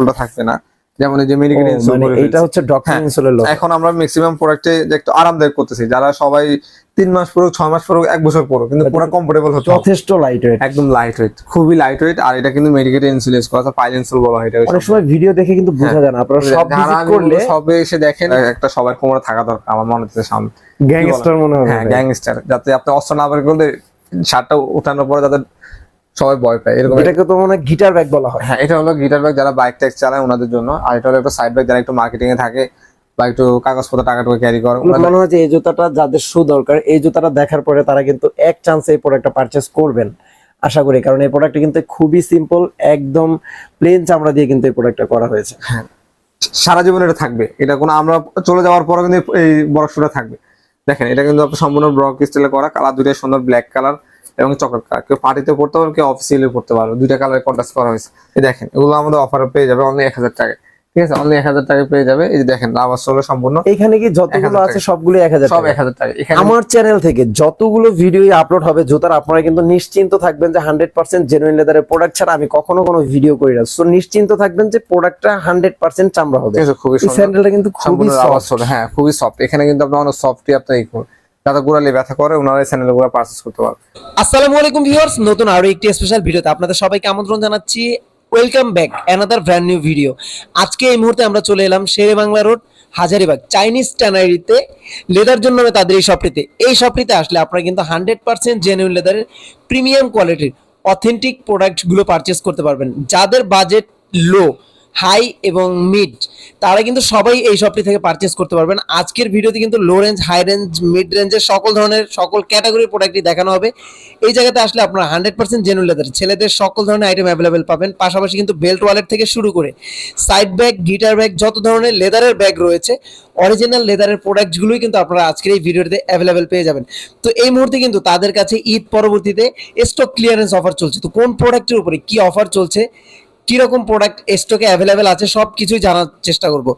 সোলটা থাকবে না। যেমন এই যে মেডিকেল ইনসোল এটা হচ্ছে ডক্টর হ্যাঁ, ইনসোলের লোক এখন আমরা ম্যাক্সিমাম প্রোডাক্টে যে একটু আরামদায়ক করতেছি। যারা সবাই তিন মাস পড়ুক ছয় মাস পড়ুক এক বছর পড়ুক কিন্তু পুরো কমফোর্টেবল হবে। যথেষ্ট লাইট ওয়েট একদম লাইট ওয়েট খুবই লাইট ওয়েট আর এটা কিন্তু মেডিকেল ইনসুলেন্স করা আছে পাইল ইনসুল বলা হয় এটা অনেক সময় ভিডিও দেখে কিন্তু বোঝা হ্যাঁ। যায় না আপনারা সব ভিজিট করলে সবে এসে দেখেন একটা সবার কোমরে থাকা দরকার আমার মনে হচ্ছে সামনে। গ্যাংস্টার মনে হবে হ্যাঁ গ্যাংস্টার যাতে আপনি অস্ত্র না বের করলে শার্টটা উঠানোর পরে যাতে সবাই ভয় পায় এরকম এটাকে তো মনে হয় গিটার ব্যাগ বলা হয়। হ্যাঁ এটা হলো গিটার ব্যাগ যারা বাইক চালায় ওনাদের জন্য। আর এটা হলো একটা সাইড ব্যাগ যারা একটু মার্কেটিং এ থাকে বা একটু কাগজপত্র টাকা টুকু ক্যারি করে মনে হয় যে এই জুতাটা যাদের শু দরকার এই জুতাটা দেখার পরে তারা কিন্তু এক চান্সে এই প্রোডাক্টটা পারচেস করবেন আশা করি। কারণ এই প্রোডাক্টটা কিন্তু খুবই সিম্পল একদম প্লেন চামড়া দিয়ে কিন্তু এই প্রোডাক্টটা করা হয়েছে। সারা জীবন এটা থাকবে। এটা কোনো আমরা চলে যাওয়ার পরে কিন্তু এই বড় শুটা থাকবে। দেখেন এটা কিন্তু আপনার সম্পূর্ণ ব্রক স্টাইলে করা কালার দুইটা সুন্দর ব্ল্যাক কালার এবং চকলেট কালার। কেউ পার্টিতে পড়তে পারবে কেউ অফিসিয়ালি পড়তে পারবে। দুইটা কালার কন্ট্রাস্ট করা হয়েছে। এই দেখেন এগুলো আমাদের অফারে পেয়ে যাবে অনলি এক হাজার টাকায়। ঠিক আছে? অনলি এক হাজার টাকায় পেয়ে যাবে। এই যে দেখেন আবার সোলো সম্পূর্ণ এখানে কি যতগুলো 1000 আছে সবগুলো এক হাজার সব এক হাজার টাকা আমার চ্যানেল থেকে যতগুলো ভিডিও আপলোড হবে জুতার আপনারা কিন্তু নিশ্চিন্ত থাকবেন যে হান্ড্রেড পার্সেন্ট জেনুইন লেদারের প্রোডাক্ট ছাড়া আমি কখনো কোনো ভিডিও করি না। সো নিশ্চিন্ত থাকবেন যে প্রোডাক্টটা হান্ড্রেড পার্সেন্ট চামড়া হবে। খুবই স্যান্ডেলটা কিন্তু খুবই soft। হ্যাঁ খুবই সফট এখানে কিন্তু আপনার অনেক সফটই আপনার যাতে গোড়ালি ব্যথা করে ওনারা এই স্যান্ডেলগুলো পারচেস করতে পারবে। আসসালামু আলাইকুম ভিউয়ার্স, নতুন আরও একটি স্পেশাল ভিডিওতে আপনাদের সবাইকে আমন্ত্রণ জানাচ্ছি। Welcome back another brand new video আজকে এই মুহূর্তে আমরা চলে এলাম শেরে বাংলা রোড হাজারিবাগ চাইনিজ ট্যানারিতে লেদার জন্য তাদের এই শপটিতে এই শপটিতে আসলে আপনারা কিন্তু হান্ড্রেড পার্সেন্ট জেনুইন লেদারের প্রিমিয়াম কোয়ালিটির অথেন্টিক প্রোডাক্টগুলো পারচেস করতে পারবেন। যাদের বাজেট লো হাই এবং মিড, তারা কিন্তু সবাই এই শপটি থেকে পারচেস করতে পারবেন। আজকের ভিডিওতে কিন্তু low range high range mid রেঞ্জের সকল ধরনের, সকল ক্যাটাগরির প্রোডাক্টই দেখানো হবে। এই জায়গাতে আসলে আপনারা হান্ড্রেড পার্সেন্ট জেনুইন লেদার ছেলেদের সকল ধরনের আইটেম অ্যাভেলেবেল পাবেন। পাশাপাশি কিন্তু বেল্ট ওয়ালেট থেকে শুরু করে সাইড ব্যাগ গিটার ব্যাগ যত ধরনের লেদারের ব্যাগ রয়েছে অরিজিনাল লেদারের প্রোডাক্টগুলোই কিন্তু আপনারা আজকের এই ভিডিওতে অ্যাভেলেবেল পেয়ে যাবেন। তো এই মুহূর্তে কিন্তু তাদের কাছে ঈদ পরবর্তীতে স্টক ক্লিয়ারেন্স অফার চলছে। তো কোন প্রোডাক্টের উপরে কি অফার চলছে কীরকম প্রোডাক্ট স্টকে অ্যাভেলেবেল আছে সব কিছুই জানার চেষ্টা করব।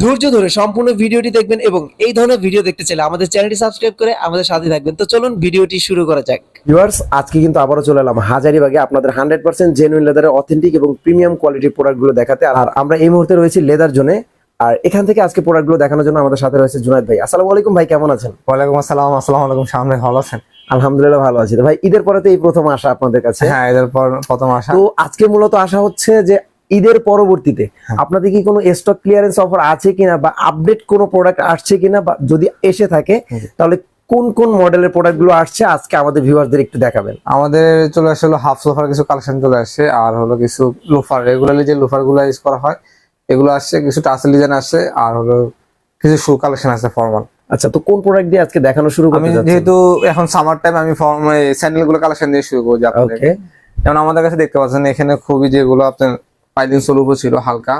ধৈর্য ধরে সম্পূর্ণ ভিডিওটি দেখবেন এবং এই ধরনের ভিডিও দেখতে চাইলে আমাদের চ্যানেলটি সাবস্ক্রাইব করে আমাদের সাথে থাকবেন। তো চলুন ভিডিওটি শুরু করা যাক। ভিউয়ার্স আজকে কিন্তু আবারও চলে এলাম হাজারিবাগে আপনাদের হান্ড্রেড পার্সেন্ট জেনুইন লেদারের অথেন্টিক এবং প্রিমিয়াম কোয়ালিটির প্রোডাক্টগুলো দেখাতে। আর আমরা এই মুহূর্তে রয়েছি লেদার জোনে আর এখান থেকে আজকে প্রোডাক্টগুলো দেখানোর জন্য আমাদের সাথে রয়েছে জুনায়দ ভাই। আসসালামু আলাইকুম ভাই কেমন আছেন? ওয়ালাইকুম আসসালাম আসসালামু আলাইকুম সামনে ভালো আছেন? আলহামদুলিল্লাহ ভালো আছি। ভাই ঈদের পরে তো এই প্রথম আসা আপনাদের কাছে? হ্যাঁ এদের পর প্রথম আসা। তো আজকে মূলত আশা হচ্ছে যে ঈদের পরবর্তীতে হ্যাঁ। আপনাদের কি কোনো স্টক ক্লিয়ারেন্স অফার আছে কিনা বা আপডেট কোনো প্রোডাক্ট আসছে কিনা বা যদি এসে থাকে তাহলে কোন কোন মডেলের প্রোডাক্টগুলো আসছে আজকে আমাদের ভিউয়ারদের একটু দেখাবেন। আমাদের চলে আসছে হলো হাফ সোফার কিছু কালেকশন চলে আসছে আর হলো কিছু লোফার রেগুলারলি যে লোফারগুলো ইউজ করা হয় এগুলো আসছে কিছু টাসেল ডিজাইন আসছে আর হলো কিছু শু কালেকশন আছে ফর্মাল আচ্ছা তো কোন প্রোডাক্ট দিয়ে আজকে দেখানো শুরু করতে যাচ্ছেন যেহেতু এখন সামার টাইম আমি স্যান্ডেলগুলো কালেকশন দিয়ে শুরু আপনাদেরকে ওকে যেমন আমাদের কাছে দেখতে পাচ্ছেন এখানে খুবই যেগুলো আপনার পাইলিং সোলুপও ছিল হালকা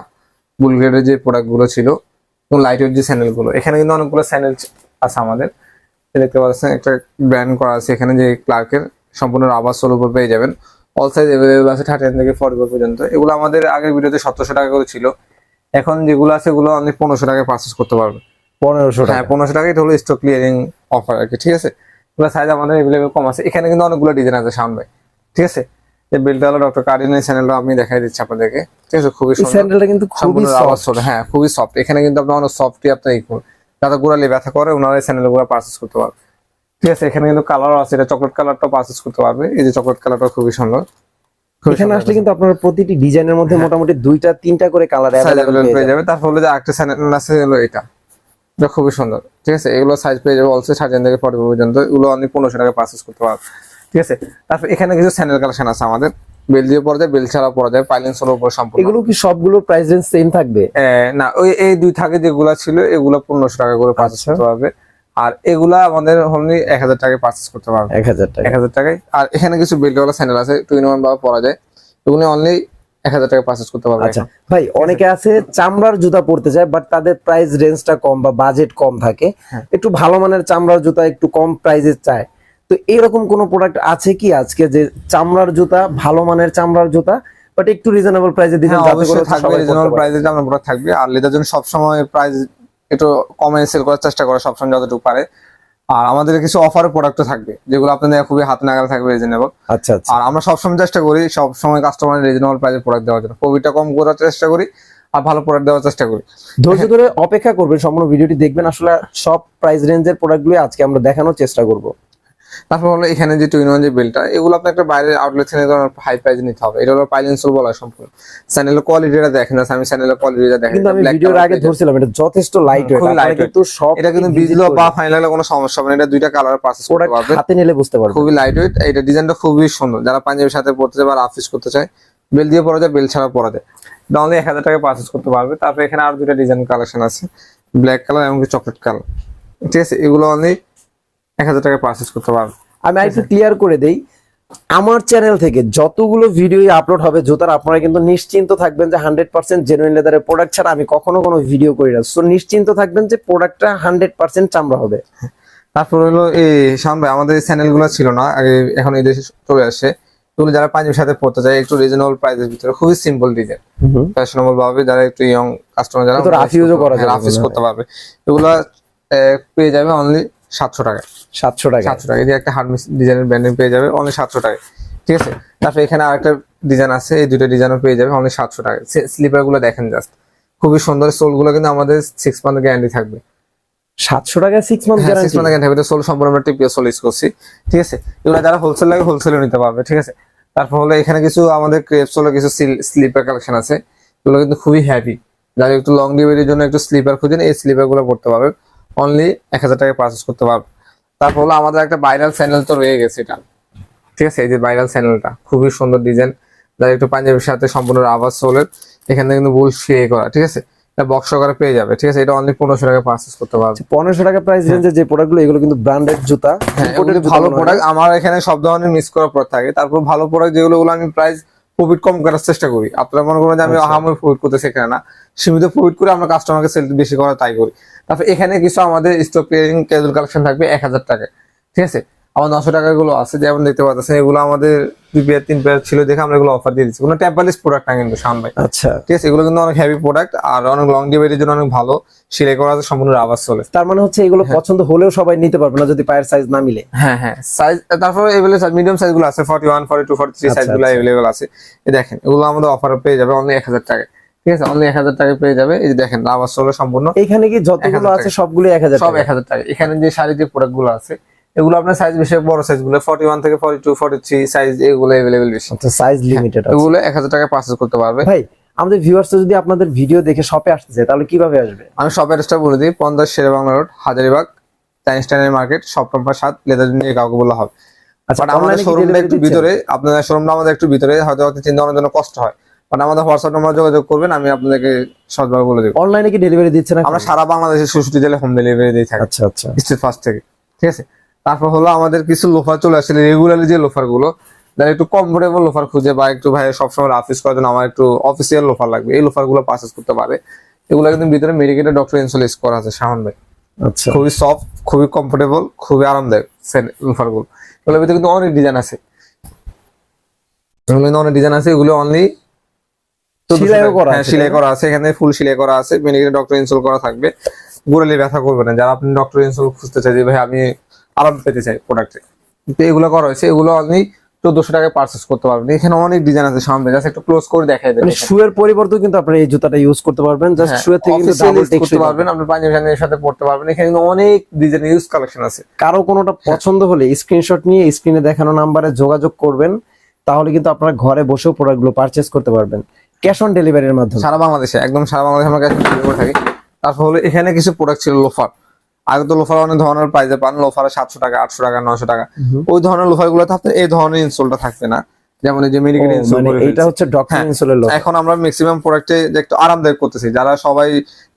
বুলগ্রেডের যে প্রোডাক্টগুলো ছিল লাইট ওয়েট যে স্যান্ডেলগুলো। এখানে কিন্তু অনেকগুলো স্যান্ডেল আছে আমাদের। দেখতে পাচ্ছেন একটা ব্র্যান্ড করা আছে এখানে যে ক্লার্কের সম্পূর্ণ রাবার সোলুপও পেয়ে যাবেন। অল সাইজ এভেলেবল আছে থার্টি থেকে ফর্টি পর্যন্ত। এগুলো আমাদের আগের ভিডিওতে সতেরোশো টাকা করে ছিল। এখন যেগুলো আছে এগুলো আপনি পনেরোশো টাকায় পারচেস করতে পারবেন। পনেরোশো হ্যাঁ টাকা। পনেরোশো টাকা এটা হলো স্টক ক্লিয়ারিং অফার আর কি ঠিক আছে? এগুলো সাইজ আমাদের এভেলেবল কম আছে। এখানে কিন্তু অনেকগুলো ডিজাইন আছে ভাই ঠিক আছে? এই বিলটা হলো ডক্টর কার্ডিনের আমি দেখাই দিচ্ছি আপনাদেরকে ঠিক আছে? খুবই স্যান্ডেলটা কিন্তু খুবই হ্যাঁ খুবই সফট এখানে কিন্তু আপনার অনেক সফটই আপনার যাতে গোড়ালি ব্যথা করে ওনারা এই চ্যানেলগুলো পারচেস করতে পারবে। ঠিক আছে? এখানে কিন্তু কালার আছে এটা চকলেট কালারটা পারচেস করতে পারবে। এই যে চকলেট কালারটা খুবই সুন্দর। এখানে আসলে কিন্তু আপনার প্রতিটি ডিজাইনের মধ্যে মোটামুটি দুইটা তিনটা করে কালার অ্যাভেলেবল পেয়ে যাবে। তারপর হলো যে আরেকটা চ্যানেল আছে হলো এটা। এটা খুবই সুন্দর ঠিক আছে? এগুলো সাইজ পেয়ে যাবে অলসো সার্জেন থেকে ফর্টি পর্যন্ত। এগুলো আপনি পনেরোশো টাকা পারচেস করতে পারবেন ঠিক আছে? তারপর এখানে কিছু স্যান্ডেল কালেকশন আছে আমাদের। বেল দিয়ে পরা যায় বেল ছাড়া পরা যায় পাইলেন সোলোর উপর সম্পূর্ণ। এগুলো কি সবগুলো প্রাইস রেঞ্জ সেম থাকবে? না ওই এই দুই থাকে যেগুলা ছিল এগুলো পনেরোশো টাকা করে পারচেস আচ্ছা। করতে পারবে। আর এগুলা আমাদের অনলি এক হাজার টাকায় পারচেস করতে পারবে। এক হাজার টাকা এক হাজার টাকায়। আর এখানে কিছু বেল্টওয়ালা স্যান্ডেল আছে টু ইন ওয়ান বা পরা যায়। এগুলো অনলি এক হাজার টাকা পারচেস করতে পারবে আচ্ছা ভাই অনেকে আছে চামড়ার জুতা পরতে চায় বাট তাদের প্রাইস রেঞ্জটা কম বা বাজেট কম থাকে। হ্যাঁ। একটু ভালো মানের চামড়ার জুতা একটু কম প্রাইসে চায়। তো এরকম কোন প্রোডাক্ট আছে কি আজকে যে চামড়ার জুতা ভালো মানের চামড়ার জুতা বাট একটু রিজনেবল প্রাইসে দিবেন হ্যাঁ, যাতে করে থাকবে রিজনেবল প্রাইসে আমরা প্রোডাক্ট থাকবে। আর লেদার জন্য সবসময় প্রাইস একটু কমে সেল করার চেষ্টা করে সবসময় যতটুকু পারে। আর আমাদের কিছু অফার প্রোডাক্টও থাকবে যেগুলো আপনাদের খুবই হাত নাগাল থাকবে রিজনেবল আচ্ছা আচ্ছা। আর আমরা সবসময় চেষ্টা করি সবসময় কাস্টমার রিজনেবল প্রাইসে প্রোডাক্ট দেওয়ার জন্য। কোভিডটা কম করার চেষ্টা করি আর ভালো প্রোডাক্ট দেওয়ার চেষ্টা করি। ধৈর্য ধরে অপেক্ষা করবেন সম্পূর্ণ ভিডিওটি দেখবেন আসলে সব প্রাইস রেঞ্জের প্রোডাক্টগুলো আজকে আমরা দেখানোর চেষ্টা করব। তারপর হলো এখানে যে টুইন ওয়ান যে বেলটা এগুলো আপনার একটা বাইরের আউটলেট থেকে হাই প্রাইস নিতে হবে। এটা হলো পাইলেন্সল বলা সম্পূর্ণ। চ্যানেলের কোয়ালিটিটা দেখেন না আমি চ্যানেলের কোয়ালিটিটা দেখেন। কিন্তু আমি ভিডিওর আগে ধরছিলাম এটা যথেষ্ট লাইট খুবই ওয়েট কিন্তু সব এটা কিন্তু বিজলো বা ফাইনালে কোনো সমস্যা হবে না। এটা দুইটা কালার পারচেজ করতে পারবে হাতে নিলে বুঝতে পারবেন। খুবই লাইট ওয়েট এটা ডিজাইনটা খুবই সুন্দর। যারা পাঞ্জাবির সাথে পড়তে চায় বা অফিস করতে চায় বেল দিয়ে পরা যায় বেল ছাড়া পরা যায়। অনলি এক হাজার টাকা পারচেজ করতে পারবে। তারপরে এখানে আর দুইটা ডিজাইন কালেকশন আছে। ব্ল্যাক কালার এবং চকলেট কালার ঠিক আছে? এগুলো অনলি এক হাজার টাকা পারচেজ করতে পারবে। আমি আরেকটু ক্লিয়ার করে দেই আমার চ্যানেল থেকে যতগুলো ভিডিও আপলোড হবে জুতার আপনারা কিন্তু নিশ্চিন্ত থাকবেন যে হান্ড্রেড পার্সেন্ট জেনুইন লেদারের প্রোডাক্ট ছাড়া আমি কখনো কোনো ভিডিও করি না। সো নিশ্চিন্ত থাকবেন যে প্রোডাক্টটা হান্ড্রেড পার্সেন্ট চামড়া হবে। তারপর হলো এই সামনে আমাদের এই চ্যানেলগুলো ছিল না আগে এখন এই দেশে চলে আসে। এগুলো যারা পাঞ্জাবির সাথে পড়তে চায় একটু রিজনেবল প্রাইসের ভিতরে খুবই সিম্পল ডিজাইন ফ্যাশনেবল ভাবে যারা একটু ইয়ং কাস্টমার যারা হ্যাঁ, করা যাবে অফিস করতে পারবে। এগুলা পেয়ে যাবে অনলি সাতশো টাকা। সাতশো টাকা। সাতশো টাকা। এই যে একটা হার্মিস ডিজাইনের ব্র্যান্ডিং পেয়ে যাবে অনলি সাতশো টাকা। ঠিক আছে? তারপরে এখানে আরেকটা ডিজাইন আছে এই দুটো ডিজাইনও পেয়ে যাবে অনলি সাতশো টাকা। দেখেন জাস্ট খুবই সুন্দর সোলগুলো কিন্তু আমাদের সিক্স মান্থ গ্যারান্টি থাকবে। সাতশো টাকা সিক্স মান্থ হ্যাঁ সিক্স মান্থ গ্যারান্টি থাকবে। সোল সম্পূর্ণ আমরা টিপিএস সোল ইউজ করছি। ঠিক আছে? এগুলো যারা হোলসেল লাগে হোলসেলে নিতে পারবে ঠিক আছে? তারপর হলো এখানে কিছু আমাদের কিছু স্লিপার কালেকশন আছে। এগুলো কিন্তু খুবই হ্যাভি যারা একটু লং ডিউরির জন্য একটু স্লিপার খুঁজেন এই স্লিপারগুলো পড়তে পারবেন অনলি এক হাজার টাকা পারচেস করতে পারবে। তারপর হলো আমাদের একটা ভাইরাল চ্যানেল তো রয়ে গেছে এটা। ঠিক আছে? এই যে ভাইরাল চ্যানেলটা খুবই সুন্দর ডিজাইন যারা একটু পাঞ্জাবির সাথে সম্পূর্ণ আওয়াজ সোলের এখানে কিন্তু বুল শিয়ে করা ঠিক আছে? বক্স করে পেয়ে যাবে ঠিক আছে? এটা অনলি পনেরোশো টাকা পারচেস করতে পারবে। পনেরোশো টাকা প্রাইস যে প্রোডাক্টগুলো এগুলো কিন্তু ব্র্যান্ডেড জুতা ভালো প্রোডাক্ট আমার এখানে সব ধরনের মিস করার পর থাকে। তারপর ভালো প্রোডাক্ট যেগুলো আমি প্রাইস প্রফিট কম করার চেষ্টা করি। আপনারা মনে করেন যে আমি আচ্ছা। আহামরি প্রফিট করতে সেখানে না। সীমিত প্রফিট করে আমরা কাস্টমারকে সেল বেশি করা তাই করি। তারপর এখানে কিছু আমাদের স্টক ক্যাজুয়াল কালেকশন থাকবে এক হাজার টাকা। ঠিক আছে? আমার নশো টাকা গুলো আছে যেমন দেখতে পাচ্ছেন এগুলো আমাদের দুই পেয়ার তিন পেয়ার ছিল দেখে আমরা এগুলো অফার দিয়ে দিচ্ছি। কোনো ট্যাপালিস প্রোডাক্ট না কিন্তু শান ভাই। আচ্ছা। ঠিক আছে? এগুলো কিন্তু অনেক হেভি প্রোডাক্ট আর অনেক লং ডিভাইডের জন্য অনেক ভালো। সেলাই করা আছে সম্পূর্ণ আওয়াজ চলে। তার মানে হচ্ছে এগুলো পছন্দ হলেও সবাই নিতে পারবে না যদি পায়ের সাইজ না মিলে। হ্যাঁ হ্যাঁ। সাইজ তারপরে মিডিয়াম সাইজগুলো আছে forty one forty two forty three আচ্ছা, সাইজগুলো আচ্ছা। আছে। দেখেন এগুলো আমাদের অফার পেয়ে যাবে অনলি এক হাজার টাকায়। ঠিক আছে? অনলি এক হাজার টাকায় পেয়ে যাবে। এই যে দেখেন আওয়াজ চলে সম্পূর্ণ এখানে কি যতগুলো 1000 আছে টাকা। সবগুলো এক হাজার সব এক হাজার টাকা। এখানে যে শাড়ি যে প্রোডাক্টগুলো আছে এগুলো আপনার সাইজ বেশি বড় সাইজগুলো ফর্টি ওয়ান থেকে forty two forty three size এগুলো এভেলেবেল বেশি। আচ্ছা সাইজ লিমিটেড আছে। এগুলো এক হাজার টাকায় পারচেজ করতে পারবে। ভাই আমাদের ভিউয়ার্স যদি আপনাদের ভিডিও দেখে শপে আসতে চায় তাহলে কীভাবে আসবে? আমি শপ অ্যাড্রেসটা বলে দিই পঞ্চাশ শেরে বাংলা রোড হাজারিবাগ চাইনিজ টাইনের মার্কেট শপ নম্বর সাত লেদার নিয়ে কাউকে বলা হবে। আচ্ছা আমাদের শোরুমটা একটু? ভিতরে আপনাদের শোরুমটা আমাদের একটু ভিতরে হয়তো হয়তো চিন্তা করার জন্য কষ্ট হয়। বাট আমাদের হোয়াটসঅ্যাপ নাম্বার যোগাযোগ করবেন আমি আপনাদেরকে সহজভাবে বলে দেবো। অনলাইনে কি ডেলিভারি দিচ্ছে না আমরা সারা বাংলাদেশে ষষ্ঠী জেলে হোম ডেলিভারি দিয়ে থাকি। আচ্ছা আচ্ছা। স্টেট ফার্স্ট থেকে ঠিক আছে? তারপর হলো আমাদের কিছু লোফার চলে আসছে রেগুলারলি যে লোফারগুলো যারা একটু কমফোর্টেবল লোফার খুঁজে বা একটু ভাই সবসময় অফিস করার জন্য আমার একটু অফিসিয়াল লোফার লাগবে এই লোফারগুলো পারচেস করতে পারে। এগুলো কিন্তু ভিতরে মেডিকেটের ডক্টর ইনসুলেন্স করা আছে শাহন ভাই। আচ্ছা। খুবই সফট খুবই কমফোর্টেবল খুবই আরামদায়ক লোফারগুলো। এগুলোর ভিতরে কিন্তু অনেক ডিজাইন আছে। এগুলো অনেক ডিজাইন আছে এগুলো অনলি সেলাই করা আছে এখানে ফুল সেলাই করা আছে মেডিকেল ডক্টর ইনস্টল করা থাকবে। গোড়ালি ব্যথা করবে না যারা আপনি ডক্টর ইনস্টল খুঁজতে চাই যে ভাই আমি আরাম পেতে চাই প্রোডাক্টে কিন্তু এগুলো করা হয়েছে এগুলো আপনি চোদ্দশো টাকায় পারচেস করতে পারবেন। এখানে অনেক ডিজাইন আছে সামনে জাস্ট একটু ক্লোজ করে দেখাই দেবেন মানে শুয়ের পরিবর্তে কিন্তু আপনারা এই জুতাটা ইউজ করতে পারবেন জাস্ট হ্যাঁ, শুয়ের থেকে কিন্তু ডাবল করতে পারবেন আপনি পাঞ্জাবি শাড়ির সাথে পড়তে পারবেন। এখানে কিন্তু অনেক ডিজাইন ইউজ কালেকশন আছে। কারও কোনোটা পছন্দ হলে স্ক্রিনশট নিয়ে স্ক্রিনে দেখানো নাম্বারে যোগাযোগ করবেন তাহলে কিন্তু আপনারা ঘরে বসেও প্রোডাক্টগুলো পারচেস করতে পারবেন। ক্যাশ অন ডেলিভারির মাধ্যমে। সারা বাংলাদেশে একদম সারা বাংলাদেশে আমরা ক্যাশ অন ডেলিভারি করে থাকি। তারপর হলো এখানে কিছু প্রোডাক্ট ছিল লোফার আগে তো লোফার অনেক ধরনের প্রাইজে পান লোফারে সাতশো টাকা আটশো টাকা নশো টাকা। ওই ধরনের লোফারগুলো থাকতে এই ধরনের ইনসোলটা থাকবে না। যেমন এই যে মেডিকেল ইনসোল এটা হচ্ছে ডক্টর ইনসোলের লোফার এখন আমরা ম্যাক্সিমাম প্রোডাক্টে একটু আরামদায়ক করতেছি। যারা সবাই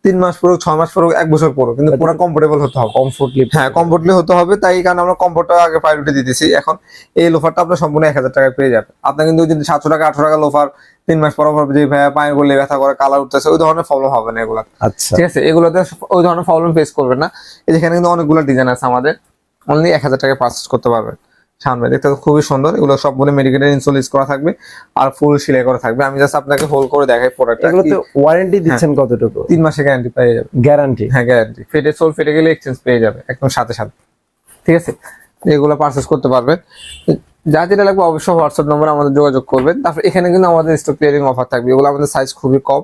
তিন মাস পড়ুক ছয় মাস পড়ুক এক বছর পড়ুক কিন্তু পুরো কমফোর্টেবল হতে হবে। কমফোর্টলি হ্যাঁ কমফোর্টলি হতে হবে তাই কারণে আমরা কমফোর্টটা আগে প্রায়োরিটি দিতেছি। এখন এই লোফারটা আপনার সম্পূর্ণ এক হাজার টাকায় পেয়ে যাবে আপনার কিন্তু যদি সাতশো টাকা আটশো টাকা লোফার তিন মাস পর পর যে ভাইয়া পায়ে করলে ব্যথা করে কালার উঠতেছে ওই ধরনের প্রবলেম হবে না এগুলো। আচ্ছা। ঠিক আছে এগুলোতে ওই ধরনের প্রবলেম ফেস করবেন না। এই যেখানে কিন্তু অনেকগুলো ডিজাইন আছে আমাদের। অনলি এক হাজার টাকায় পারচেস করতে পারবেন। সামনে দেখতে খুবই সুন্দর। এগুলো সবগুলো মেডিকেলের ইনস্টল করা থাকবে আর ফুল সেলাই করা থাকবে। আমি জাস্ট আপনাকে হোল করে দেখাই প্রোডাক্টটা এগুলোতে ওয়ারেন্টি দিচ্ছেন কতটুকু? তিন মাসে গ্যারান্টি পেয়ে যাবে গ্যারান্টি হ্যাঁ গ্যারান্টি ফেটে সোল ফেটে গেলে এক্সচেঞ্জ পেয়ে যাবে একদম সাথে সাথে। ঠিক আছে? এগুলো পারচেস করতে পারবেন। যা যেটা লাগবে অবশ্যই হোয়াটসঅ্যাপ নম্বরে আমাদের যোগাযোগ করবেন। তারপর এখানে কিন্তু আমাদের স্টক ক্লিয়ারিং অফার থাকবে। এগুলো আমাদের সাইজ খুবই কম।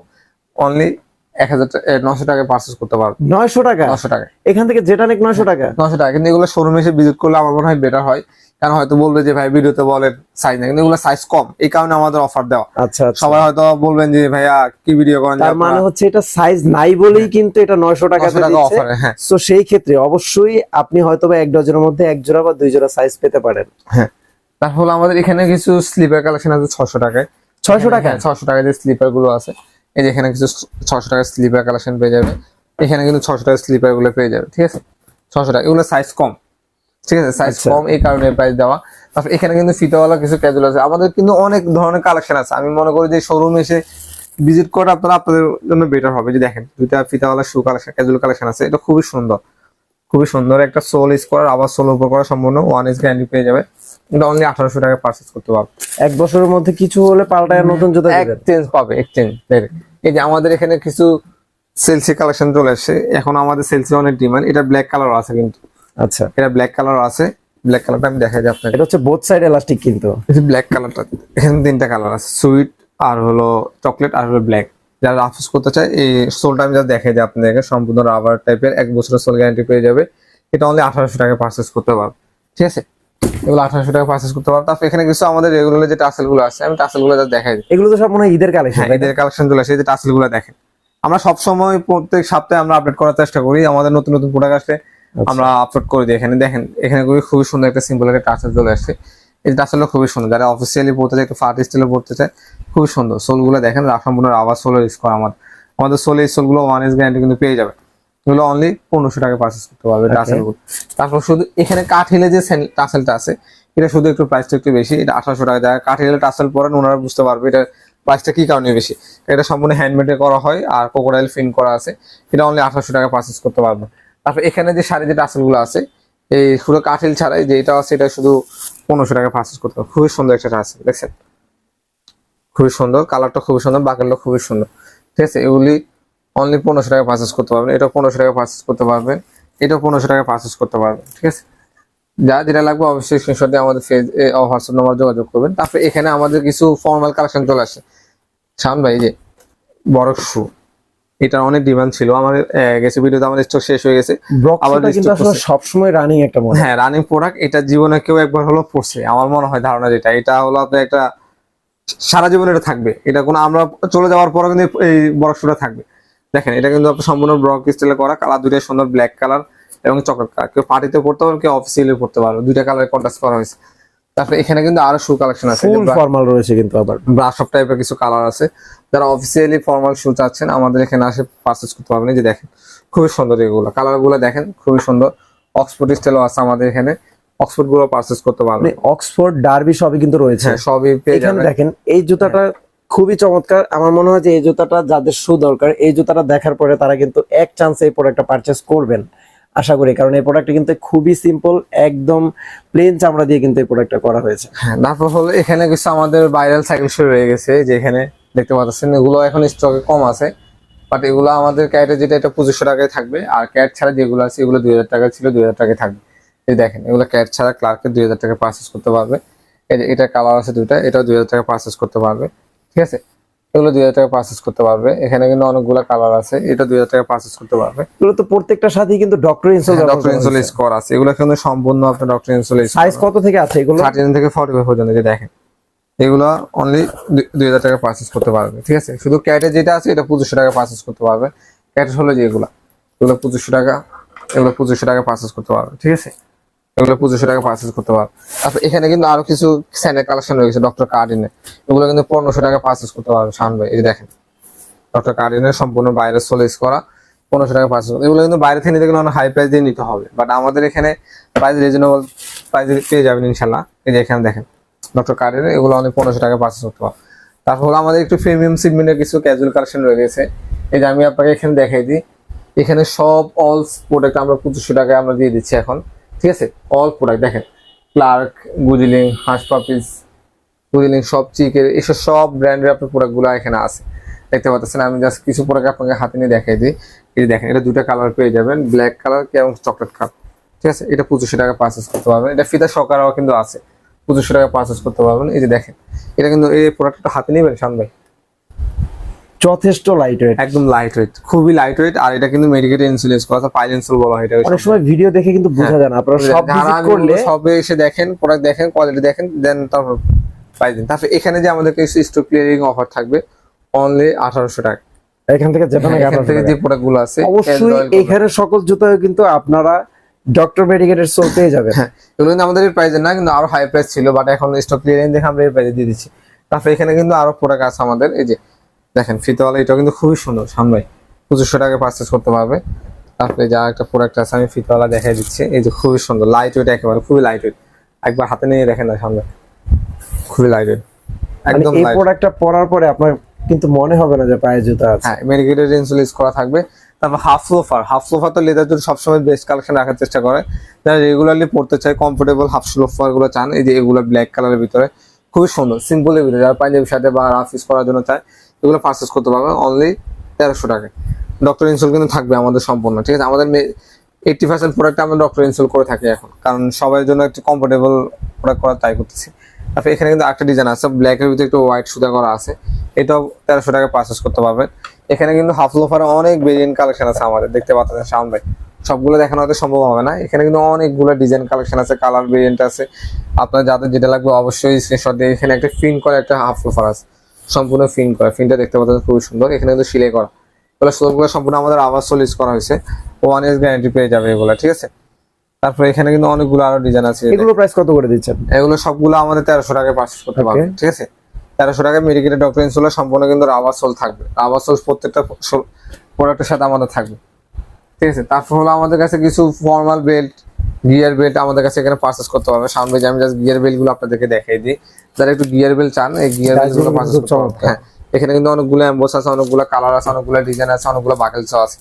অনলি এক হাজার নশো টাকায় পারচেস করতে পারবেন। নয়শো টাকা? নশো টাকায়। এখান থেকে যেটা নেক নয়শো টাকা? নশো টাকা। কিন্তু এগুলো শোরুমে এসে ভিজিট করলে আমার মনে হয় বেটার হয়। কারণ হয়তো বলবে যে ভাই ভিডিওতে বলেন সাইজ না কিন্তু এগুলো সাইজ কম। এই কারণে আমাদের অফার দেওয়া। আচ্ছা আচ্ছা। সবাই হয়তো বলবেন যে ভাইয়া কি ভিডিও করেন? তার মানে হচ্ছে এটা সাইজ নাই বলেই কিন্তু এটা নয়শো টাকা নশো টাকা অফারে হ্যাঁ। তো সেই ক্ষেত্রে অবশ্যই আপনি হয়তো বা এক ডজনের মধ্যে এক জোড়া বা দুই জোড়া সাইজ পেতে পারেন। হ্যাঁ। তারপর আমাদের এখানে কিছু স্লিপার কালেকশন আছে ছশো টাকায়। ছয়শো টাকা ছশো টাকা যে স্লিপারগুলো আছে। এই যে এখানে কিছু ছশো টাকার স্লিপার কালেকশন পেয়ে যাবে। এখানে কিন্তু ছশো টাকার স্লিপারগুলো পেয়ে যাবে ঠিক আছে? ছশো টাকা এগুলো সাইজ কম। ঠিক আছে? সাইজ আচ্ছা। কম এই কারণে প্রাইস দেওয়া। তারপর এখানে কিন্তু ফিতাওয়ালা কিছু ক্যাজুয়াল আছে। আমাদের কিন্তু অনেক ধরনের কালেকশন আছে। আমি মনে করি যে শোরুম এসে ভিজিট করে আপনারা আপনাদের জন্য বেটার হবে। যে দেখেন দুইটা ফিতাওয়ালা শু কালেকশন ক্যাজুয়াল কালেকশন আছে। এটা খুবই সুন্দর। খুবই সুন্দর একটা সোল ইস করার আবার সোল উপর করা সম্পূর্ণ ওয়ান ইস গ্যারান্টি পেয়ে যাবে। এটা অনলি আঠারোশো টাকা পারচেস করতে পারবে। এক বছরের মধ্যে কিছু হলে পাল্টায় নতুন জুতা এক্সচেঞ্জ পাবে এক্সচেঞ্জ এই যে আমাদের এখানে কিছু সেলসি কালেকশন চলে আসছে এখন আমাদের সেলসি অনেক ডিমান্ড এটা ব্ল্যাক কালার আছে কিন্তু। আচ্ছা। এটা ব্ল্যাক কালার আছে। ব্ল্যাক কালারটা আমি দেখাই দিই আপনাকে। এটা হচ্ছে বোথ সাইড এলাস্টিক কিন্তু। ব্ল্যাক কালারটা এখানে তিনটা কালার আছে। সুইট আর হলো চকলেট আর হলো ব্ল্যাক যারা রাফিস করতে চায় এই সোলটা আমি যা দেখাই দিই আপনাদেরকে সম্পূর্ণ রাবার টাইপের এক বছরের সোল গ্যারান্টি পেয়ে যাবে। এটা অনলি আঠারোশো টাকা পারচেস করতে পারবে ঠিক আছে? এগুলো আঠারোশো টাকা পারচেস করতে পারবে তারপর এখানে কিছু আমাদের রেগুলার যে টাসেলগুলো আছে আমি টাসেলগুলো যা দেখাই দিই। এগুলো তো সব মনে হয় ঈদের কালেকশন ঈদের কালেকশন চলে আসে। এই যে টাসেলগুলো দেখেন। আমরা সব সময় প্রত্যেক সপ্তাহে আমরা আপডেট করার চেষ্টা করি। আমাদের নতুন নতুন প্রোডাক্ট আসলে আমরা আপলোড করে দিই। এখানে দেখেন এখানে খুবই সুন্দর একটা সিম্পল একটা টাসেল চলে আসছে। এই টাসেলটা খুবই সুন্দর। যারা অফিসিয়ালি পড়তে চায় একটু ফার্ট স্টাইলে পড়তে চায় খুবই সুন্দর। সোলগুলো দেখেন সম্পূর্ণ আবার সোল ইউজ করা আমাদের আমাদের সোলে এই সোলগুলো ওয়ান এস গ্যারান্টি কিন্তু পেয়ে যাবে। এগুলো অনলি পনেরোশো টাকা পারচেস করতে পারবে টাসেলগুলো তারপর শুধু এখানে কাঠ হিলে যে টাসেলটা আছে এটা শুধু একটু প্রাইসটা একটু বেশি। এটা আঠারোশো টাকা যারা কাঠ হিলে টাসেল পরেন ওনারা বুঝতে পারবে এটা প্রাইসটা কি কারণে বেশি। এটা সম্পূর্ণ হ্যান্ডমেডে করা হয় আর কোকোডাইল ফিন করা আছে। এটা অনলি আঠারোশো টাকা পারচেস করতে পারবে তারপর এখানে যে শাড়ি যে টাসেলগুলো আছে, এই শুধু কাঠিল ছাড়াই যে এটা আছে, এটা শুধু পনেরোশো টাকা পারচেস করতে হবে। খুবই সুন্দর একটা টাসেল দেখছেন? খুবই সুন্দর কালারটা খুবই সুন্দর, বাকেলটা খুবই সুন্দর। ঠিক আছে, এগুলি অনলি পনেরোশো টাকা পারচেস করতে পারবেন। এটা পনেরোশো টাকা পারচেস করতে পারবেন। এটাও পনেরোশো টাকা পারচেস করতে পারবেন, ঠিক আছে? যা যেটা লাগবে অবশ্যই স্ক্রিনশট দিয়ে আমাদের ফেস হোয়াটসঅ্যাপ নম্বর যোগাযোগ করবেন। তারপরে এখানে আমাদের কিছু ফর্মাল কালেকশন চলে আসে। শান ভাই যে, বড় শু এটার অনেক ডিমান্ড ছিল। আমাদের গেছে ভিডিওতে আমাদের স্টক শেষ হয়ে গেছে। আবার কিন্তু আসলে করছে। সবসময় রানিং একটা মনে হ্যাঁ রানিং প্রোডাক্ট এটা জীবনে কেউ একবার হলো পড়ছে। আমার মনে হয় ধারণা যেটা এটা হলো আপনার একটা সারা জীবন এটা থাকবে। এটা কোনো আমরা চলে যাওয়ার পরে কিন্তু এই বড় শুটা থাকবে। দেখেন এটা কিন্তু আপনার সম্পূর্ণ ব্রক স্টাইলে করা কালার দুইটা সুন্দর ব্ল্যাক কালার এবং চকলেট কালার কেউ পার্টিতে পড়তে পারবে কেউ অফিসিয়ালি পড়তে পারবে দুইটা কালার কন্ট্রাস্ট করা হয়েছে। তারপরে এখানে কিন্তু আরও শু কালেকশন আছে ফুল ফর্মাল রয়েছে কিন্তু আবার। ব্রাশ অফ টাইপের কিছু কালার আছে। যারা অফিসিয়ালি ফর্মাল শু চাচ্ছেন আমাদের এখানে আসে পারচেস করতে পারবেন। যে দেখেন খুবই সুন্দর এগুলো। কালারগুলো দেখেন খুবই সুন্দর। অক্সফোর্ড স্টাইলও আছে আমাদের এখানে। অক্সফোর্ডগুলো পারচেস করতে মানে পারবেন অক্সফোর্ড ডার্বি সবই কিন্তু রয়েছে। হ্যাঁ সবই পেয়ে এখানে যাবেন। দেখেন এই জুতাটা খুবই চমৎকার। আমার মনে হয় যে এই জুতাটা যাদের শু দরকার এই জুতাটা দেখার পরে তারা কিন্তু এক চান্সে এই প্রোডাক্টটা পারচেস করবেন। আশা করি, কারণ এই প্রোডাক্টটা কিন্তু খুবই সিম্পল একদম প্লেন চামড়া দিয়ে কিন্তু এই প্রোডাক্টটা করা হয়েছে। হ্যাঁ তারপর হলো এখানে কিছু আমাদের ভাইরাল সাইকেল শুরু হয়ে গেছে যে এখানে দেখতে পাচ্ছেন, এগুলো এখন স্টকে কম আছে বাট এগুলো আমাদের ক্যাটে যেটা, এটা পঁচিশশো টাকায় থাকবে, আর ক্যাট ছাড়া যেগুলো আছে, এগুলো দুই হাজার টাকা ছিল, দুই হাজার টাকায় থাকবে। এই দেখেন, এগুলো ক্যাট ছাড়া ক্লার্কে দুই হাজার টাকা পারচেস করতে পারবে। এটা কালার আছে দুইটা, এটাও দুই হাজার টাকা পারচেস করতে পারবে। ঠিক আছে? এগুলো দুই হাজার টাকা পারচেস করতে পারবে। এখানে কিন্তু অনেকগুলো কালার আছে এটা দুই হাজার টাকা পারচেস করতে পারবে। এগুলো তো প্রত্যেকটার সাথেই কিন্তু ডক্টর ইনসোল ডক্টর ইনসুল স্কোর আছে। এগুলো কিন্তু সম্পূর্ণ আপনার ডক্টর ইনসুল সাইজ কত থেকে আছে এগুলো? থার্টি থেকে ফর্টি ফাইভ পর্যন্ত যে দেখেন। এগুলো অনলি দুই হাজার টাকা পারচেস করতে পারবে ঠিক আছে? শুধু ক্যাটের যেটা আছে এটা পঁচিশশো টাকা পারচেস করতে পারবে। ক্যাটের হলো যেগুলো এগুলো। পঁচিশশো টাকা এগুলো পঁচিশশো টাকা পারচেস করতে পারবে ঠিক আছে? এগুলো পঁচিশশো টাকা পারচেস করতে পারবে তারপর এখানে কিন্তু আরও কিছু স্যান্ডেল কালেকশন রয়েছে ডক্টর কার্ডিনে এগুলো কিন্তু পনেরোশো টাকা পারচেস করতে পারবে, শান এই দেখেন। ডক্টর কার্ডিনের সম্পূর্ণ বাইরে সোলেস করা, পনেরোশো টাকা পারচেস এগুলো কিন্তু বাইরে থেকে নিতে গেলে অনেক হাই প্রাইস দিয়ে নিতে হবে। বাট আমাদের এখানে প্রাইস রিজনেবল প্রাইস পেয়ে যাবেন ইনশাল্লাহ এই যে এখানে দেখেন ডক্টর কার্ডের এগুলো অনেক পনেরোশো টাকা পারচেস করতে পারব তারপর হলো আমাদের একটু প্রিমিয়াম সিগমেন্টের কিছু ক্যাজুয়াল কালেকশন রয়ে গেছে এই যে আমি আপনাকে এখানে দেখাই দিই। এখানে সব অল প্রোডাক্ট আমরা পঁচিশশো টাকায় আমরা দিয়ে দিচ্ছি এখন। ঠিক আছে? অল প্রোডাক্ট দেখেন। ক্লার্ক গুজিলিং হাঁস পাপিস গুজিলিং সব চিকের এসব সব ব্র্যান্ডের আপনার প্রোডাক্টগুলো এখানে আছে। দেখতে পাচ্ছেন, আমি জাস্ট কিছু প্রোডাক্ট আপনাকে হাতে নিয়ে দেখাই দিই। এই দেখেন, এটা দুটো কালার পেয়ে যাবেন ব্ল্যাক কালার এবং চকলেট কালার ঠিক আছে? এটা পঁচিশশো টাকা পারচেস করতে পারবেন। এটা ফিতা সকারও কিন্তু আছে। পঁচিশশো টাকা পারচেস করতে পারবেন। এই যে দেখেন, এটা কিন্তু এই প্রোডাক্টটা হাতে নেবেন ভাই যথেষ্ট লাইট ওয়েট একদম লাইট ওয়েট খুবই লাইট ওয়েট আর এটা কিন্তু মেডিকেটে ইনসুলেন্স করা পাইল ইনসুল বলা হয় এটা অনেক সময় ভিডিও দেখে কিন্তু বোঝা যায় না আপনারা সব ভিজিট করলে সবে এসে দেখেন প্রোডাক্ট দেখেন কোয়ালিটি দেখেন দেন তারপর প্রাইস দিন। তারপর এখানে যে আমাদের কিছু স্টক ক্লিয়ারিং অফার থাকবে অনলি আঠারোশো টাকা। এখান থেকে যেটা নাকি হ্যাঁ, এখান থেকে যে প্রোডাক্টগুলো আছে অবশ্যই এখানে সকল জুতো কিন্তু আপনারা ডক্টর মেডিকেটের সোল পেয়ে যাবেন। হ্যাঁ এগুলো কিন্তু আমাদের প্রাইসে না কিন্তু আরও হাই প্রাইস ছিল বাট এখন স্টক ক্লিয়ারিং দেখে আমরা এই প্রাইসে দিয়ে দিচ্ছি। তারপর এখানে কিন্তু আরও প্রোডাক্ট আছে আমাদের এই যে দেখেন ফিতওয়ালা এটা কিন্তু খুবই সুন্দর সামনে। পঁচিশশো টাকা পারচেস করতে পারবে। তারপরে যা একটা প্রোডাক্ট আছে আমি ফিতওয়ালা দেখাই দিচ্ছি। এই যে খুবই সুন্দর লাইট ওয়েট একেবারে খুবই লাইট ওয়েট একবার হাতে নিয়ে দেখেন না সামনে। খুবই লাইট ওয়েট মানে একদম এই প্রোডাক্টটা পরার পরে আপনার কিন্তু মনে হবে না যে পায়ে জুতা আছে। হ্যাঁ মেডিকেটেড ইনসুলিস করা থাকবে। তারপর হাফ লোফার হাফ লোফার তো লেদার জন্য সবসময় বেস্ট কালেকশন রাখার চেষ্টা করে। যারা রেগুলারলি পড়তে চায় কমফোর্টেবল হাফ লোফারগুলো চান এই যে এগুলো ব্ল্যাক কালারের ভিতরে। খুবই সুন্দর সিম্পলের ভিতরে। যারা পাঞ্জাবির সাথে বা রাফ ইউজ করার জন্য চায় এগুলো পারচেস করতে পারবেন অনলি তেরোশো টাকা ডক্টর ইনসুল কিন্তু থাকবে আমাদের সম্পূর্ণ, ঠিক আছে? আমাদের এইটটি পার্সেন্ট প্রোডাক্ট আমরা ডক্টর ইনসুল করে থাকি এখন। কারণ সবার জন্য একটু কমফোর্টেবল প্রোডাক্ট করার ট্রাই করতেছি। তারপরে এখানে কিন্তু একটা ডিজাইন আছে ব্ল্যাকের ভিতরে একটু হোয়াইট সুতা করা আছে। এটাও তেরোশো টাকা পারচেস করতে পারবেন। এখানে কিন্তু হাফ লোফার অনেক ভেরিয়েন্ট কালেকশন আছে আমাদের, দেখতে পাচ্ছেন ভাই সবগুলো দেখানো হয়তো সম্ভব হবে না। এখানে কিন্তু অনেকগুলো ডিজাইন কালেকশন আছে কালার ভেরিয়েন্ট আছে। আপনার যাদের যেটা লাগবে অবশ্যই স্ক্রিনশট দিয়ে এখানে একটা ফিন করা একটা হাফ লোফার আছে। সম্পূর্ণ ফিন করা। ফিনটা দেখতে পাচ্ছেন খুবই সুন্দর। এখানে কিন্তু সিলাই করা। এগুলো সবগুলো সম্পূর্ণ আমাদের আবার সোলিস করা হয়েছে। ওয়ান ইয়ার্স গ্যারান্টি পেয়ে যাবে এগুলো ঠিক আছে? তারপরে এখানে কিন্তু অনেকগুলো আরও ডিজাইন আছে। এগুলো প্রাইস কত করে দিচ্ছেন? এগুলো সবগুলো আমাদের তেরোশো টাকায় পারচেস করতে পারবে ঠিক আছে? তেরোশো টাকায় মেডিকেটের ডক্টর ইনসুলের সম্পূর্ণ কিন্তু রাবার সোল থাকবে। রাবার সোল প্রত্যেকটা প্রোডাক্টের সাথে আমাদের থাকবে ঠিক আছে? তারপর হলো আমাদের কাছে কিছু ফর্মাল বেল্ট গিয়ার বেল্ট আমাদের কাছে এখানে পারচেস করতে পারবে সামনে যে আমি জাস্ট গিয়ার বেল্টগুলো আপনাদেরকে দেখাই দিই। যারা একটু গিয়ার বেল্ট চান এই গিয়ার বেল্টগুলো পারচেস করতে পারবে হ্যাঁ এখানে কিন্তু অনেকগুলো এম্বোস আছে অনেকগুলো কালার আছে অনেকগুলো ডিজাইন আছে অনেকগুলো বাকেলস আছে।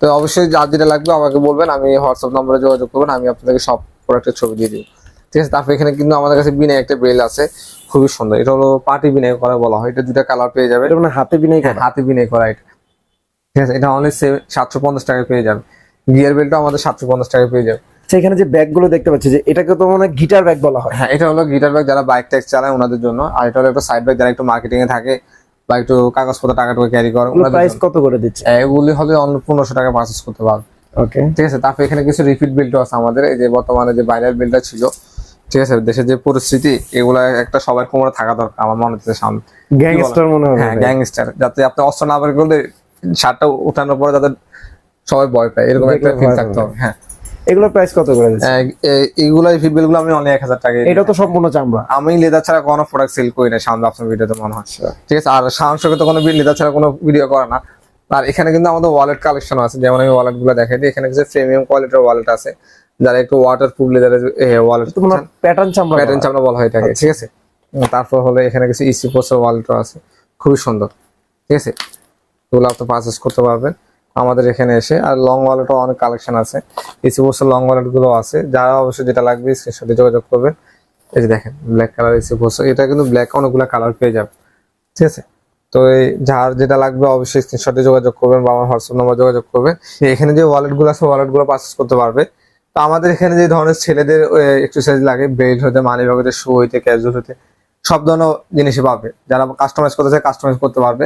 তো অবশ্যই যার যেটা লাগবে আমাকে বলবেন আমি হোয়াটসঅ্যাপ নম্বরে যোগাযোগ করবেন আমি আপনাদেরকে সব প্রোডাক্টের ছবি দিয়ে দিই ঠিক আছে তারপর এখানে কিন্তু আমাদের কাছে বিনায় একটা বেল আছে খুবই সুন্দর। এটা হলো পার্টি বিনায় করা বলা হয় এটা দুটা কালার পেয়ে যাবে এটা মানে হাতে বিনাই হ্যাঁ, করা। হাতে বিনায় করা এটা। ঠিক আছে এটা অনলি সাতশো পঞ্চাশ টাকায় পেয়ে যাবে গিয়ার বেলটা আমাদের সাতশো পঞ্চাশ টাকায় পেয়ে যাবে সেখানে যে ব্যাগগুলো দেখতে পাচ্ছি যে এটাকে তো মানে গিটার ব্যাগ বলা হয়। হ্যাঁ এটা হলো গিটার ব্যাগ যারা বাইক ট্যাক্স চালায় ওনাদের জন্য। আর এটা হলো একটা সাইড ব্যাগ যারা একটু মার্কেটিং এ থাকে বা একটু কাগজপত্র টাকা টুকু ক্যারি করে প্রাইস কত করে দিচ্ছে? এগুলি হবে অন্য পনেরোশো টাকা পারচেস করতে পারবে। ওকে ঠিক আছে তারপর এখানে কিছু রিপিট বিলটা আছে আমাদের। এই যে বর্তমানে যে বাইরের বিলটা ছিল ঠিক আছে দেশের যে পরিস্থিতি এগুলা একটা সবার কোমরে থাকা দরকার আমার মনে হচ্ছে সামনে। গ্যাংস্টার মনে হয় হ্যাঁ গ্যাংস্টার যাতে আপনি অস্ত্র না বের করলে শার্টটা উঠানোর পরে যাতে সবাই ভয় পায় এরকম একটা ফিল থাকতে হবে হ্যাঁ। এগুলোর প্রাইস কত করে এই ফিটবিলগুলো আমি অনেক এক হাজার টাকা এটা তো সম্পূর্ণ চামড়া। আমি লেদার ছাড়া কোনো প্রোডাক্ট সেল করি না সামনে আপনার ভিডিওতে মনে হয়। ঠিক আছে আর সাহসকে তো কোনো লেদার ছাড়া কোনো ভিডিও করে না। আর এখানে কিন্তু আমাদের ওয়ালেট কালেকশন আছে যেমন আমি ওয়ালেটগুলো দেখাই দিই এখানে কিছু প্রিমিয়াম কোয়ালিটির ওয়ালেট আছে যারা একটু ওয়াটার প্রুফ লেদারের ওয়ালেট প্যাটার্ন চামড়া প্যাটার্ন চামড়া বলা হয় এটাকে ঠিক আছে? তারপর হলো এখানে কিছু ইসি পোস্টার ওয়ালেটও আছে খুবই সুন্দর ঠিক আছে? এগুলো আপনি পারচেস করতে পারবেন। আমাদের এখানে এসে। আর লং ওয়ালেটও অনেক কালেকশন আছে। কিছু পোস্টার লং ওয়ালেটগুলো আছে। যারা অবশ্যই যেটা লাগবে সাথে যোগাযোগ করবেন। এই যে দেখেন ব্ল্যাক কালার ইসি পোস্টার এটা কিন্তু ব্ল্যাক অনেকগুলো কালার পেয়ে যাবে। ঠিক আছে? তো এই যার যেটা লাগবে অবশ্যই স্ক্রিনশটে যোগাযোগ করবেন বা আমার হোয়াটসঅ্যাপ নাম্বার যোগাযোগ করবেন। এখানে যে ওয়ালেটগুলো আছে ওয়ালেটগুলো পারচেস করতে পারবে। তো আমাদের এখানে যে ধরনের ছেলেদের এক্সারসাইজ লাগে বেল্ট হতে মানি ব্যাগ হতে শু হইতে ক্যাজুয়াল হতে, সব ধরনের জিনিসই পাবে। যারা কাস্টমাইজ করতে চায় কাস্টমাইজ করতে পারবে।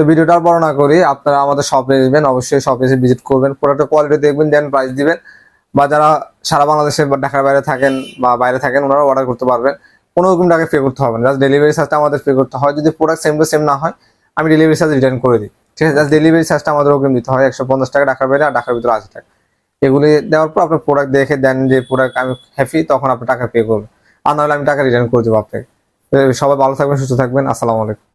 তো ভিডিওটা বড় না করি, আপনারা আমাদের শপে আসবেন, অবশ্যই শপে এসে ভিজিট করবেন প্রোডাক্টের কোয়ালিটি দেখবেন দেন প্রাইস দিবেন। বা যারা সারা বাংলাদেশে ঢাকার বাইরে থাকেন বা বাইরে থাকেন ওনারা অর্ডার করতে পারবেন। কোনো রকম টাকা পে করতে হবে না জাস্ট ডেলিভারি চার্জটা আমাদের পে করতে হয়। যদি প্রোডাক্ট সেম টু সেম না হয়, আমি ডেলিভারি চার্জ রিটার্ন করে দিই। ঠিক আছে? জাস্ট ডেলিভারি চার্জটা আমাদের অগ্রিম দিতে হয়, একশো পঞ্চাশ টাকা ঢাকার বাইরে আর ঢাকার ভিতরে আশি টাকা। এগুলি দেওয়ার পর আপনার প্রোডাক্ট দেখে দেন যে প্রোডাক্ট আমি হ্যাপি তখন আপনি টাকা পে করবেন। আর নাহলে আমি টাকা রিটার্ন করে দেবো আপনাকে। সবাই ভালো থাকবেন, সুস্থ থাকবেন, আসসালামু আলাইকুম।